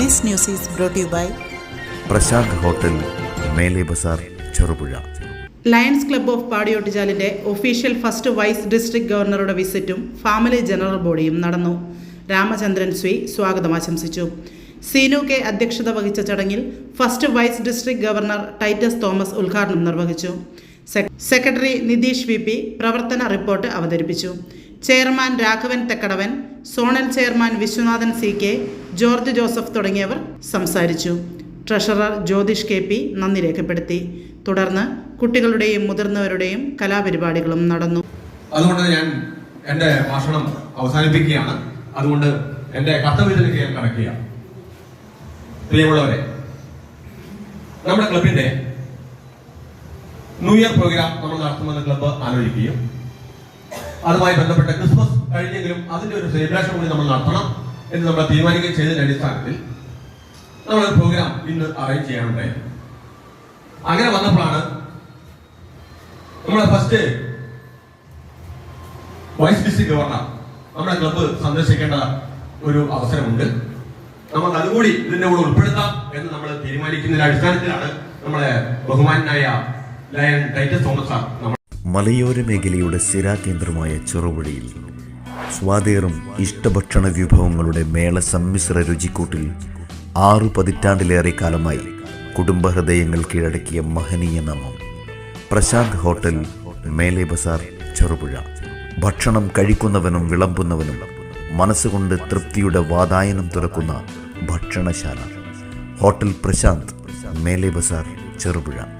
This news is brought you by by Prashanth hotel Mele Bazar Cherupuzha. Lions club of പാടിയോട്ടിച്ചാലിന്റെ official first vice district ഗവർണറുടെ വിസിറ്റും family general ബോഡിയും നടന്നു. രാമചന്ദ്രൻ സ്വി സ്വാഗതം ആശംസിച്ചു. Seenu K അധ്യക്ഷത വഹിച്ച ചടങ്ങിൽ first vice district governor Titus Thomas ഉദ്ഘാടനം നിർവഹിച്ചു. സെക്രട്ടറി നിതീഷ് വി പി പ്രവർത്തന റിപ്പോർട്ട് അവതരിപ്പിച്ചു. Chairman Raghavan Thekkadavan zonal chairman Viswanathan C K George Joseph തുടങ്ങിയവർ സംസാരിച്ചു. ട്രഷറർ ജ്യോതിഷ് കെ പി നന്ദി രേഖപ്പെടുത്തി. തുടർന്ന് കുട്ടികളുടെയും മുതിർന്നവരുടെയും കലാപരിപാടികളും നടന്നു. അതുകൊണ്ട് ഞാൻ എന്റെ ഭാഷണം അവസാനിപ്പിക്കുകയാണ്. അതുകൊണ്ട് എന്റെ കർത്തവ്യത്തിലേക്ക് ഞാൻ കടക്കുക പ്രിയമുള്ളവരെ നമ്മുടെ ക്ലബിന്റെ ന്യൂ ഇയർ പ്രോഗ്രാം നമ്മൾ നടത്തുമെന്ന് ക്ലബ്ബ് ആലോചിക്കുകയും അതുമായി ബന്ധപ്പെട്ട ക്രിസ്മസ് കഴിഞ്ഞെങ്കിലും അതിന്റെ ഒരു സെലിബ്രേഷൻ കൂടി നമ്മൾ നടത്തണം എന്ന് നമ്മൾ തീരുമാനിക്കുകയും ചെയ്തതിന്റെ അടിസ്ഥാനത്തിൽ നമ്മളൊരു പ്രോഗ്രാം ഇന്ന് അറേഞ്ച് ചെയ്യാനുണ്ടായി അങ്ങനെ വന്നപ്പോഴാണ് നമ്മളെ ഫസ്റ്റ് വൈസ് ഡിസ്ട്രിക്ട് ഗവർണർ നമ്മുടെ ക്ലബ്ബ് സന്ദർശിക്കേണ്ട ഒരു അവസരമുണ്ട്. നമുക്ക് അതുകൂടി ഇതിന്റെ കൂടെ ഉൾപ്പെടുത്താം എന്ന് നമ്മൾ തീരുമാനിക്കുന്നതിന്റെ അടിസ്ഥാനത്തിലാണ് നമ്മളെ ബഹുമാനായ മലയോര മേഖലയുടെ സ്ഥിരാകേന്ദ്രമായ ചെറുപുഴയിൽ സ്വാതേറും ഇഷ്ടഭക്ഷണ വിഭവങ്ങളുടെ മേള സമ്മിശ്ര രുചിക്കൂട്ടിൽ ആറു പതിറ്റാണ്ടിലേറെ കാലമായി കുടുംബഹൃദയങ്ങൾ കീഴടക്കിയ മഹനീയ നാമം. പ്രശാന്ത് ഹോട്ടൽ മേലെ ബസാർ ചെറുപുഴ. ഭക്ഷണം കഴിക്കുന്നവനും വിളമ്പുന്നവനും മനസ്സുകൊണ്ട് തൃപ്തിയുടെ വാതായനം തുറക്കുന്ന ഭക്ഷണശാല. ഹോട്ടൽ പ്രശാന്ത് മേലെ ബസാർ ചെറുപുഴ.